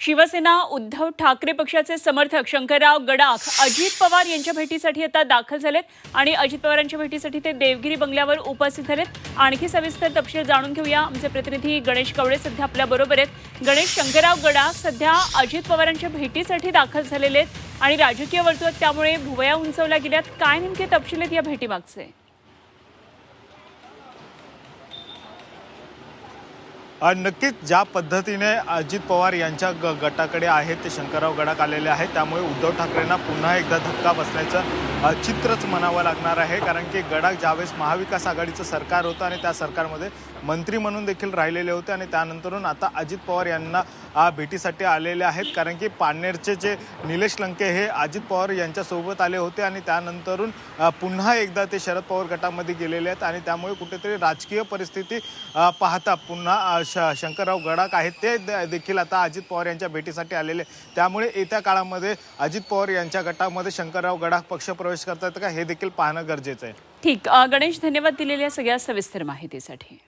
शिवसेना उद्धव ठाकरे पक्षाचे समर्थक शंकरराव गडाख अजित पवार यांच्या भेटीसाठी आता दाखल झालेत आणि अजित पवारांच्या भेटीसाठी ते देवगिरी बंगल्यावर उपस्थित झालेत. आणखी सविस्तर तपशील जाणून घेऊया. आमचे प्रतिनिधी गणेश कवडे सध्या आपल्या बरोबर आहेत. गणेश शंकरराव गडाख सध्या अजित पवारांच्या भेटीसाठी दाखल झालेले आहेत आणि राजकीय वर्तुळात त्यामुळे भुवया उंचवल्या गेल्यात. काय नेमके तपशील आहेत या भेटीमागचे? नक्कीच ज्या पद्धतीने अजित पवार यांच्या ग गटाकडे आहेत ते शंकरराव गडाक आलेले आहेत त्यामुळे उद्धव ठाकरेंना पुन्हा एकदा धक्का बसण्याचं चित्रच म्हणावं लागणार आहे कारण की गडाख ज्यावेळेस महाविकास आघाडीचं सरकार होतं आणि त्या सरकारमध्ये मंत्री म्हणून देखील राहिलेले होते आणि त्यानंतरून आता अजित पवार यांना भेटीसाठी आलेले आहेत. कारण की पारनेरचे जे निलेश लंके हे अजित पवार यांच्यासोबत आले होते आणि त्यानंतरून पुन्हा एकदा ते शरद पवार गटामध्ये गेलेले आहेत आणि त्यामुळे कुठेतरी राजकीय परिस्थिती पाहता पुन्हा श शंकरराव गडाख आहेत. ते द- देखील आता अजित पवार यांच्या भेटीसाठी आलेले त्यामुळे येत्या काळामध्ये अजित पवार यांच्या गटामध्ये शंकरराव गडाख प्रवेश करतात का? हे देखील पाहणं गरजेचं आहे. ठीक. अ, गणेश धन्यवाद दिलेल्या सगळ्या सविस्तर माहितीसाठी.